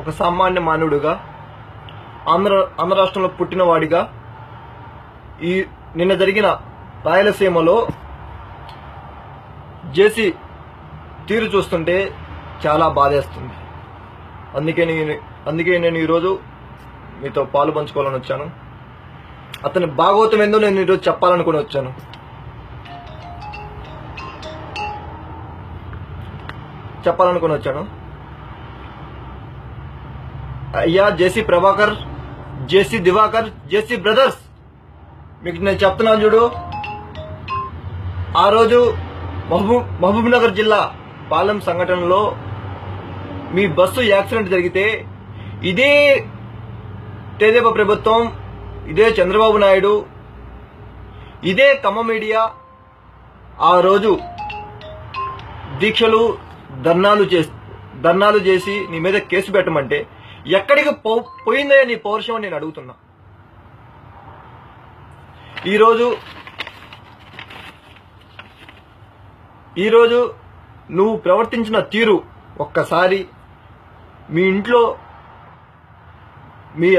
ఒక సామాన్య మానవుడిగా ఆంధ్ర ఆంధ్ర రాష్ట్రంలో పుట్టినవాడిగా ఈ నిన్న జరిగిన రాయలసీమలో జేసీ తీరు చూస్తుంటే చాలా బాధేస్తుంది. అందుకే నేను అందుకే నేను ఈరోజు మీతో పాలు పంచుకోవాలని వచ్చాను. అతని భాగవతం ఏందో నేను ఈరోజు చెప్పాలనుకుని వచ్చాను. చెప్పాలనుకుని వచ్చాను. అయ్యా JC Prabhakar JC Diwakar JC brothers. మీకు నేను చెప్తున్నాను చూడు. ఆ రోజు మహబూబ్ మహబూబ్ నగర్ జిల్లా పాలెం సంఘటనలో మీ బస్సు యాక్సిడెంట్ జరిగితే ఇదే తెదేప ప్రభుత్వం ఇదే చంద్రబాబు నాయుడు ఇదే కమ్మ మీడియా ఆ రోజు దీక్షలు ధర్నాలు చేసి ధర్నాలు చేసి నీ మీద కేసు పెట్టమంటే ఎక్కడికి పో- పోయిందే నీ పౌరుషం అని నేను అడుగుతున్నా. ఈరోజు ఈరోజు నువ్వు ప్రవర్తించిన తీరు ఒక్కసారి మీ ఇంట్లో మీ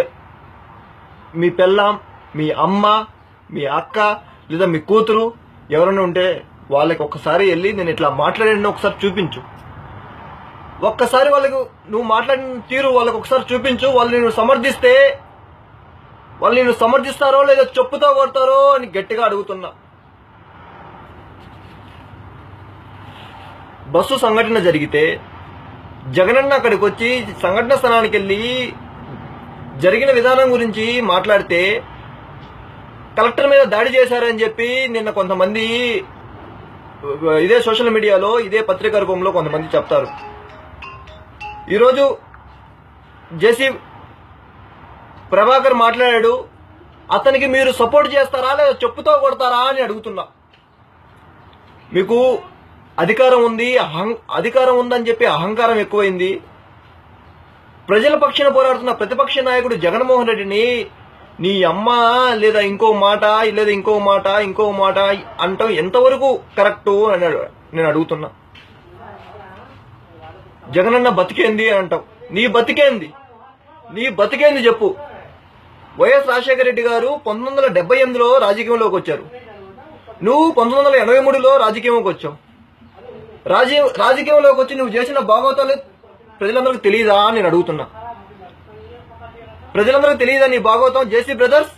మీ పెళ్ళాం మీ అమ్మ మీ అక్క లేదా మీ కూతురు ఎవరైనా ఉంటే వాళ్ళకి ఒక్కసారి వెళ్ళి నేను ఇట్లా మాట్లాడాను ఒకసారి చూపించు. ఒక్కసారి వాళ్ళకు నువ్వు మాట్లాడిన తీరు వాళ్ళకు ఒకసారి చూపించు. వాళ్ళు నేను సమర్థిస్తే వాళ్ళు నేను సమర్థిస్తారో లేదా చెప్పుతో కొడతారో అని గట్టిగా అడుగుతున్నా. బస్సు సంఘటన జరిగితే జగనన్న అక్కడికి వచ్చి సంఘటన స్థలానికి వెళ్ళి జరిగిన విధానం గురించి మాట్లాడితే కలెక్టర్ మీద దాడి చేశారని చెప్పి నిన్న కొంతమంది ఇదే సోషల్ మీడియాలో ఇదే పత్రికా రూపంలో కొంతమంది చెప్తారు. ఈరోజు జేసీ ప్రభాకర్ మాట్లాడాడు అతనికి మీరు సపోర్ట్ చేస్తారా లేదా చెప్పుతో కొడతారా అని అడుగుతున్నా. మీకు అధికారం ఉంది అహం అధికారం ఉందని చెప్పి అహంకారం ఎక్కువైంది. ప్రజల పక్షాన పోరాడుతున్న ప్రతిపక్ష నాయకుడు జగన్మోహన్ రెడ్డిని నీ అమ్మ లేదా ఇంకో మాట లేదా ఇంకో మాట ఇంకో మాట అంటాం ఎంతవరకు కరెక్టు? అని నేను అడుగుతున్నా. జగనన్న బతికేంది అని అంటాం నీ బతికేంది? నీ బతికేంది చెప్పు. వైఎస్ రాజశేఖర రెడ్డి గారు పంతొమ్మిది వందల డెబ్బై ఎనిమిదిలో రాజకీయంలోకి వచ్చారు. నువ్వు పంతొమ్మిది వందల ఎనభై మూడులో రాజకీయంలోకి వచ్చావు. రాజీ రాజకీయంలోకి వచ్చి నువ్వు చేసిన భాగవతాలు ప్రజలందరికీ తెలియదా అని నేను అడుగుతున్నా. ప్రజలందరికీ తెలియదా నీ భాగవతం జేసీ బ్రదర్స్